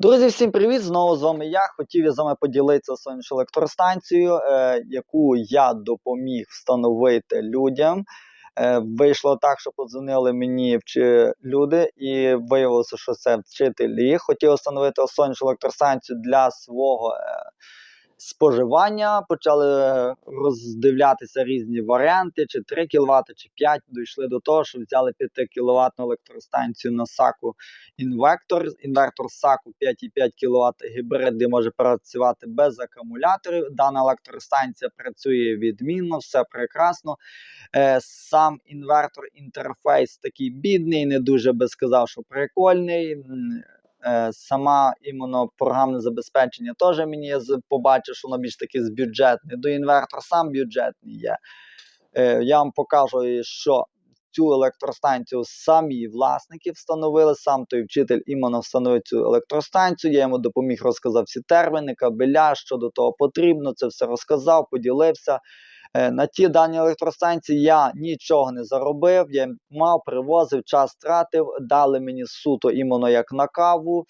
Друзі, всім привіт! Знову з вами я. Хотів я з вами поділитися сонячною електростанцією, е, яку я допоміг встановити людям. Е, вийшло так, що подзвонили мені люди, і виявилося, що це вчителі. Хотів встановити сонячну електростанцію для свого е, споживання. Почали роздивлятися різні варіанти: чи 3 кВт, чи 5 Дійшли до того, що взяли 5 кВт електростанцію на САКу інвектор. Інвертор САКу 5,5 кВт гібрид, де може працювати без акумуляторів. Дана електростанція працює відмінно, все прекрасно. Е, сам інвертор інтерфейс такий бідний, не дуже би сказав, що прикольний. Е, сама іменно програмне забезпечення теж мені побачив, що воно більш таки з бюджетне. До інвертор сам бюджетний є. Е, я вам покажу, що цю електростанцію самі власники встановили, сам той вчитель іменно встановив цю електростанцію. Я йому допоміг, розказав всі терміни, кабеля, що до того потрібно. Це все розказав, поділився. Е, На ті дані електростанції я нічого не заробив. Я мав, привозив, час тратив, дали мені суто іменно як на каву,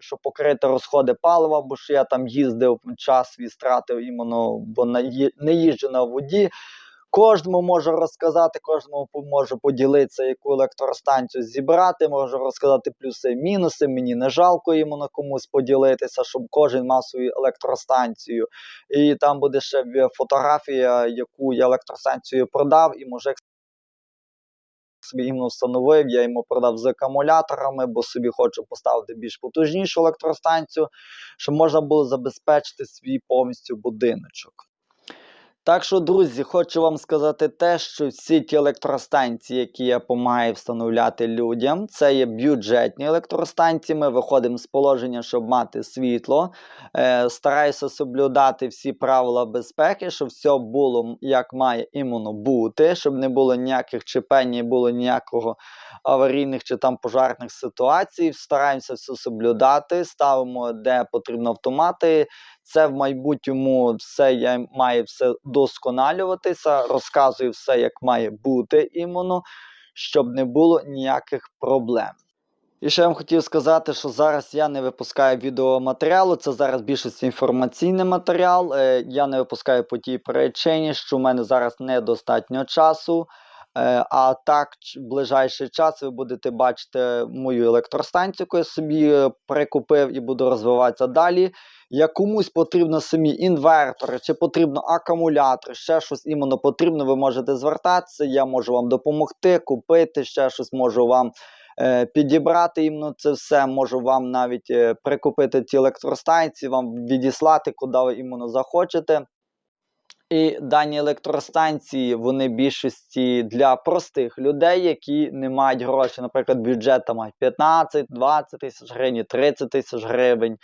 щоб покрити розходи палива, бо що я там їздив, час свій стратив іменно, бо не їжджу на воді. Кожному можу розказати, кожному можу поділитися, яку електростанцію зібрати, можу розказати плюси мінуси. Мені не жалко іменно комусь поділитися, щоб кожен мав свою електростанцію. І там буде ще фотографія, яку я електростанцію продав, і мужик собі іменно встановив. Я йому продав з акумуляторами, бо собі хочу поставити більш потужнішу електростанцію, щоб можна було забезпечити свій повністю будиночок. Так що, друзі, хочу вам сказати те, що всі ті електростанції, які я допомагаю встановляти людям, це є бюджетні електростанції. Ми виходимо з положення, щоб мати світло. Е, стараюся соблюдати всі правила безпеки, щоб все було як має іменно бути, щоб не було ніяких чіпень, не було ніякого аварійних чи там пожарних ситуацій. Стараємося все соблюдати, ставимо де потрібно автомати. Це в майбутньому все я маю все досконалюватися, розказую все, як має бути іменно, щоб не було ніяких проблем. І ще я вам хотів сказати, що зараз я не випускаю відеоматеріалу, це зараз більшість інформаційний матеріал. Е, я не випускаю по тій причині, що в мене зараз недостатньо часу. Е, а так, ближайший час ви будете бачити мою електростанцію, яку я собі е, прикупив і буду розвиватися далі. Як комусь потрібно самі інвертори, чи потрібно акумулятори, ще щось іменно потрібно, ви можете звертатися. Я можу вам допомогти, купити, ще щось можу вам е, підібрати іменно це все. Можу вам навіть е, прикупити ті електростанції, вам відіслати, куди ви іменно захочете. І дані електростанції, вони більшості для простих людей, які не мають грошей. Наприклад, бюджет там мають 15, 20 тисяч гривень, 30 тисяч гривень.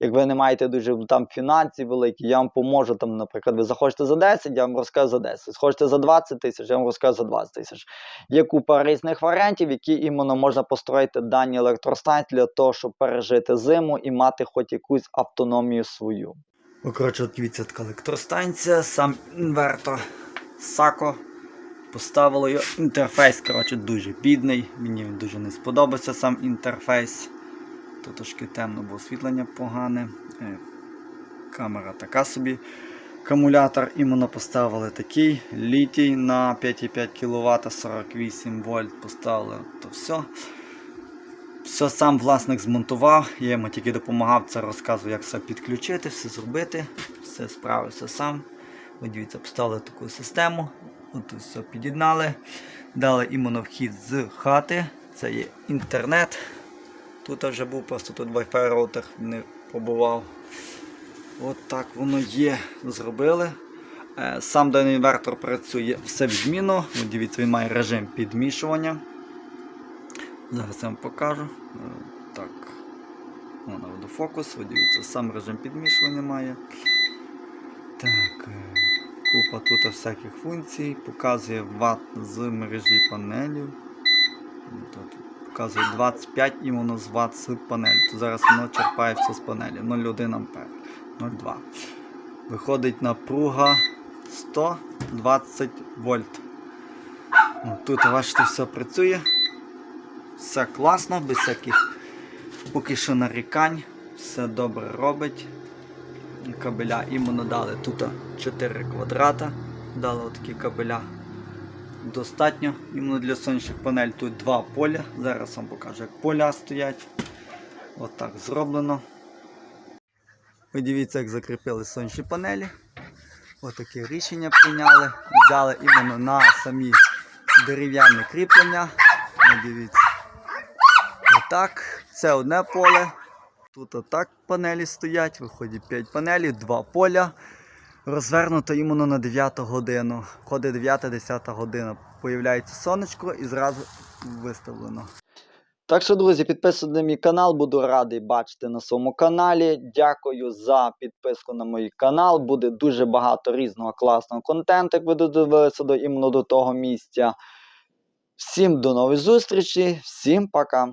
Як ви не маєте дуже там фінансів великі, я вам поможу. Там, наприклад, ви захочете за 10, я вам розкажу за 10. Хочете за 20 тисяч, я вам розкажу за 20 тисяч. Є купа різних варіантів, які іменно можна построїти дані електростанції для того, щоб пережити зиму і мати хоч якусь автономію свою. Ну, коротше, електростанція, сам інвертор Сако. Поставили його. Інтерфейс, коротше, дуже бідний. Мені він дуже не сподобався сам інтерфейс. Тут трошки темно, бо освітлення погане. Е, Камера така собі. Акумулятор іменно поставили такий. Літій на 5,5 кВт 48 вольт поставили. То все. Все сам власник змонтував, я йому тільки допомагав, це розказував, як все підключити, все зробити, все справився сам. От дивіться, поставили таку систему, от все під'єднали. Дали іменно вхід з хати, це є інтернет. Тут вже був, просто тут Wi-Fi роутер не побував. От так воно є. Зробили. Е, Сам даний інвертор працює все відмінно. От дивіться, він має режим підмішування. Зараз я вам покажу. Е, Так. О, наведу фокус. От дивіться, сам режим підмішування має. Так. е, Купа тут всяких функцій. Показує ватт з мережі панелів. Тут показує 25 іменно з ватт з панелі. То зараз воно черпає все з панелі. 0,1 ампер. 0,2. Виходить напруга 120 вольт. Тут бачите, все працює. Все класно, без всяких поки що нарікань. Все добре робить. Кабеля іменно дали тут 4 квадрата. Дали отакі кабеля. Достатньо іменно для сонячних панель. Тут два поля. Зараз вам покажу, як поля стоять. Отак зроблено. Ви дивіться, як закріпили сонячні панелі. Отаке рішення прийняли. Взяли іменно на самі дерев'яні кріплення. От Дивіться. Отак. Це одне поле. Тут отак панелі стоять. Виходить 5 панелей, 2 поля. Розвернуто іменно на 9 годину. Входить 9-10 година. Появляється сонечко і зразу виставлено. Так що, друзі, підписуйтесь на мій канал, буду радий бачити на своєму каналі. Дякую за підписку на мій канал. Буде дуже багато різного класного контенту, як ви додивилися до іменно до того місця. Всім до нових зустрічей, всім пока.